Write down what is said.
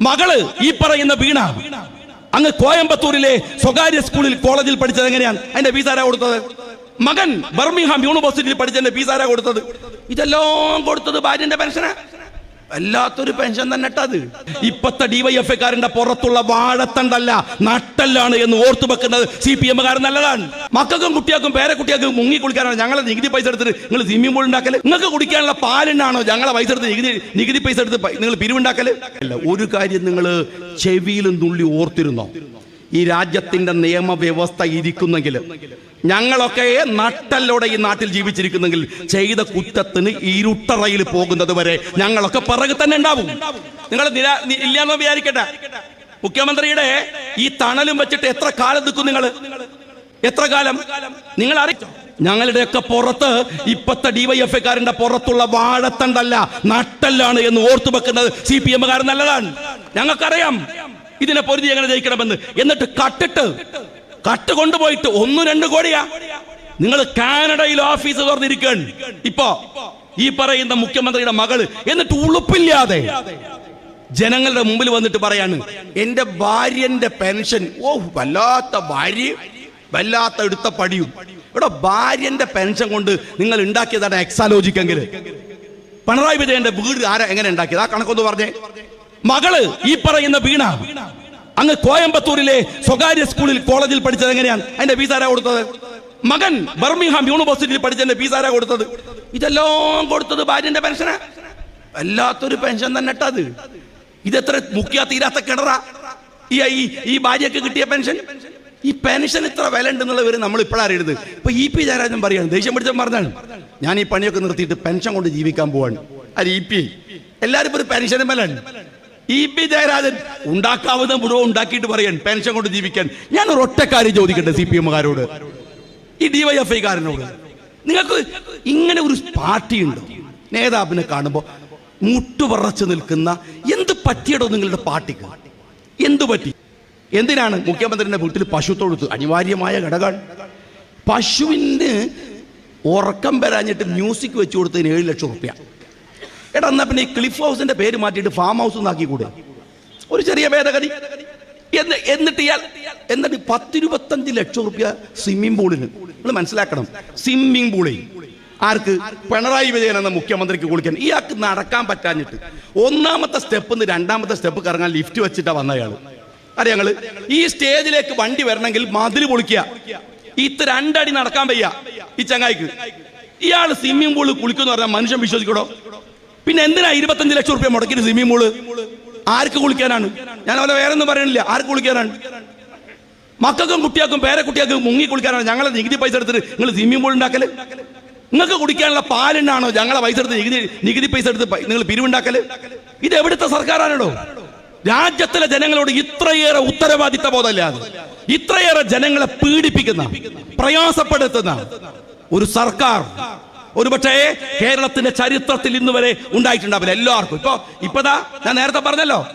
മകൾ ഈ പറയുന്ന വീണ. അങ്ങ് കോയമ്പത്തൂരിലെ സ്വകാര്യ സ്കൂളിൽ കോളേജിൽ പഠിച്ചത് എങ്ങനെയാണ്? അതിന്റെ ഫീസ് കൊടുത്തത്? മകൻ ബർമിഹാം യൂണിവേഴ്സിറ്റിയിൽ പഠിച്ചതിന്റെ ഫീസ് കൊടുത്തത്? ഇതെല്ലാം കൊടുത്തത് ഭാര്യന്റെ പെൻഷനാ. വല്ലാത്തൊരു പെൻഷൻ തന്നെ ഇട്ടത് ഇപ്പത്തെ ഡിവൈഎഫ്ഐക്കാരന്റെ പുറത്തുള്ള വാഴത്തണ്ടല്ല നട്ടല്ലാണ് എന്ന് ഓർത്തു വെക്കുന്നത് സി പി എമ്മുകാരൻ നല്ലതാണ്. മക്കൾക്കും കുട്ടികൾക്കും പേരെ കുട്ടികൾക്കും മുങ്ങി കുളിക്കാനാണ്. ഞങ്ങളെ നികുതി പൈസ എടുത്തിട്ട് നിങ്ങൾ സ്വിമ്മിംഗ് പൂൾ ഉണ്ടാക്കൽ? നിങ്ങൾക്ക് കുടിക്കാനുള്ള പാലിനാണോ ഞങ്ങളെ പൈസ എടുത്ത് നികുതി നികുതി പൈസ എടുത്ത് നിങ്ങൾ പിരിവുണ്ടാക്കൽ? അല്ല ഒരു കാര്യം നിങ്ങൾ ചെവിയിലും തുള്ളി ഓർത്തിരുന്നോ? ഈ രാജ്യത്തിന്റെ നിയമവ്യവസ്ഥ ഇരിക്കുന്നെങ്കിൽ ഞങ്ങളൊക്കെ നട്ടല്ലോടെ ഈ നാട്ടിൽ ജീവിച്ചിരിക്കുന്നെങ്കിൽ ചെയ്ത കുറ്റത്തിന് ഇരുട്ടറയിൽ പോകുന്നത് വരെ ഞങ്ങളൊക്കെ പിറകു തന്നെ ഉണ്ടാവും. നിങ്ങൾ ഇല്ലാന്ന് വിചാരിക്കട്ടെ മുഖ്യമന്ത്രിയുടെ ഈ തണലും വെച്ചിട്ട് എത്ര കാലം നിൽക്കും നിങ്ങൾ? എത്ര കാലം? നിങ്ങൾ അറിയിച്ചോ ഞങ്ങളുടെയൊക്കെ പുറത്ത് ഇപ്പത്തെ ഡിവൈഎഫ്ഐക്കാരന്റെ പുറത്തുള്ള വാഴത്തണ്ടല്ല നട്ടല്ലാണ് എന്ന് ഓർത്തു വെക്കുന്നത് സി പി എമ്മുകാരൻ നല്ലതാണ്. ഞങ്ങൾക്കറിയാം. ഇതിനെ പൊരുതി എങ്ങനെ ജയിക്കണമെന്ന്? എന്നിട്ട് കട്ടിട്ട് കട്ട് കൊണ്ടുപോയിട്ട് ഒന്നു രണ്ട് കോടിയാ. നിങ്ങൾ കാനഡയിൽ ഓഫീസ് തുറന്നിരിക്കുകയാണ്. ഇപ്പോ ഈ പറയുന്ന മുഖ്യമന്ത്രിയുടെ മകൾ എന്നിട്ട് ഉളുപ്പില്ലാതെ ജനങ്ങളുടെ മുമ്പിൽ വന്നിട്ട് പറയാണ് എന്റെ ഭാര്യന്റെ പെൻഷൻ. ഓ വല്ലാത്ത ഭാര്യ വല്ലാത്ത എടുത്ത പടിയും. ഇവിടെ ഭാര്യന്റെ പെൻഷൻ കൊണ്ട് നിങ്ങൾ ഉണ്ടാക്കിയതാണ് എക്സാലോജിക്കെങ്കിൽ. പിണറായി വിജയന്റെ വീട് ആരാ എങ്ങനെ ഉണ്ടാക്കിയത്? ആ കണക്കൊന്ന് പറഞ്ഞേ. മകൾ ഈ പറയുന്ന വീണ. അങ്ങ് കോയമ്പത്തൂരിലെ സ്വകാര്യ സ്കൂളിൽ കോളേജിൽ പഠിച്ചത് എങ്ങനെയാണ്? അതിന്റെ ഫീസ് ആരാ കൊടുത്തത്? മകൻ ബർമിഹാം യൂണിവേഴ്സിറ്റിയിൽ പഠിച്ചതിന്റെ ഫീസ് ആരാ കൊടുത്തത്? ഇതെല്ലാം കൊടുത്തത് ഭാര്യന്റെ പെൻഷനാ? വല്ലാത്തൊരു പെൻഷൻ തന്നെ അത്. ഇതെത്ര മുഖ്യ തീരാത്ത കിണറ? ഈ ഈ- ഭാര്യക്ക് കിട്ടിയ പെൻഷൻ? ഈ പെൻഷൻ ഇത്ര വില ഉണ്ടെന്നുള്ള വിവരം നമ്മൾ ഇപ്പോഴറിയരുത് ഇപ്പൊ ഇ പി ജയരാജൻ പറയാണ് ദേഷ്യം പിടിച്ച പറഞ്ഞാണ് ഞാൻ ഈ പണിയൊക്കെ നിർത്തിയിട്ട് പെൻഷൻ കൊണ്ട് ജീവിക്കാൻ പോവാണ്. അത് ഇ പി? എല്ലാവരും ഇപ്പൊ ഒരു പെൻഷൻ മേലാണ്. ഇ പി ജയരാജൻ ഉണ്ടാക്കാവുന്ന മുഴുവൻ ഉണ്ടാക്കിയിട്ട് പറയാൻ പെൻഷൻ കൊണ്ട് ജീവിക്കാൻ. ഞാൻ ഒരു ഒറ്റക്കാര്യം ചോദിക്കട്ടെ സി പി എമ്മുകാരോട്? ഈ ഡിവൈഎഫ്ഐക്കാരനോട് നിങ്ങൾക്ക് ഇങ്ങനെ ഒരു പാർട്ടി ഉണ്ടോ നേതാവിനെ കാണുമ്പോൾ മുട്ടുപറച്ചു നിൽക്കുന്ന എന്ത് പറ്റിയടോ നിങ്ങളുടെ പാർട്ടിക്ക്? എന്തു പറ്റി? എന്തിനാണ് മുഖ്യമന്ത്രിന്റെ വീട്ടിൽ പശു തൊഴുത്ത്? അനിവാര്യമായ ഘടകമാണ്. പശുവിന് ഉറക്കം വരാഞ്ഞിട്ട് മ്യൂസിക് വെച്ചു കൊടുത്തതിന് ഏഴ് ലക്ഷം റുപ്യ എടാ എന്നാ പിന്നെ ഈ ക്ലിഫ് ഹൗസിന്റെ പേര് മാറ്റിയിട്ട് ഫാം ഹൗസ് എന്നാക്കി കൂടെ ഒരു ചെറിയ ഭേദഗതി. എന്ന് എന്നിട്ട് ഇയാൾ എന്നിട്ട് പത്തിരുപത്തഞ്ച് ലക്ഷം റുപ്യ സ്വിമ്മിംഗ് പൂളിന് നിങ്ങൾ മനസ്സിലാക്കണം. സ്വിമ്മിംഗ് പൂളിൽ ആർക്ക്? പിണറായി വിജയൻ എന്ന മുഖ്യമന്ത്രിക്ക് കുളിക്കാൻ ഇയാൾക്ക് നടക്കാൻ പറ്റാഞ്ഞിട്ട് ഒന്നാമത്തെ സ്റ്റെപ്പ് നിന്ന് രണ്ടാമത്തെ സ്റ്റെപ്പ് കറങ്ങാൻ ലിഫ്റ്റ് വെച്ചിട്ടാ വന്ന അയാൾ അറിയാം ഞങ്ങൾ? ഈ സ്റ്റേജിലേക്ക് വണ്ടി വരണമെങ്കിൽ മതിൽ പൊളിക്കുക. ഇത്ര രണ്ടടി നടക്കാൻ വയ്യ. ഈ ചങ്ങായിക്ക്. ഇയാൾ സ്വിമ്മിംഗ് പൂളിൽ കുളിക്കുമെന്ന് പറഞ്ഞാൽ മനുഷ്യൻ വിശ്വസിക്കടോ പിന്നെ എന്തിനാ ഇരുപത്തഞ്ച് ലക്ഷം റുപ്യ മുടക്കിന് സിമി പൂൾ ആർക്ക് കുളിക്കാനാണ്? ഞാൻ അവരെ വേറെ ഒന്നും പറയണില്ല. ആർക്ക് കുളിക്കാനാണ്? മക്കൾക്കും കുട്ടികൾക്കും പേരെ കുട്ടികൾക്കും മുങ്ങി കുളിക്കാനാണ് ഞങ്ങളെ നികുതി പൈസ എടുത്തിട്ട് നിങ്ങൾ സിമി പൂൾ ഉണ്ടാക്കൽ? നിങ്ങൾക്ക് കുടിക്കാനുള്ള പാലിനാണോ ഞങ്ങളെ പൈസ എടുത്ത് നികുതി നികുതി പൈസ എടുത്ത് നിങ്ങൾ പിരിവുണ്ടാക്കൽ? ഇത് എവിടുത്തെ സർക്കാരാണോ രാജ്യത്തിലെ ജനങ്ങളോട് ഇത്രയേറെ ഉത്തരവാദിത്ത ബോധമില്ലാതെ ഇത്രയേറെ ജനങ്ങളെ പീഡിപ്പിക്കുന്ന പ്രയാസപ്പെടുത്തുന്ന ഒരു സർക്കാർ ഒരുപക്ഷേ കേരളത്തിന്റെ ചരിത്രത്തിൽ ഇന്നുവരെ ഉണ്ടായിട്ടുണ്ടാവില്ല. എല്ലാവർക്കും. ഇപ്പൊ ഇപ്പതാ ഞാൻ നേരത്തെ പറഞ്ഞല്ലോ.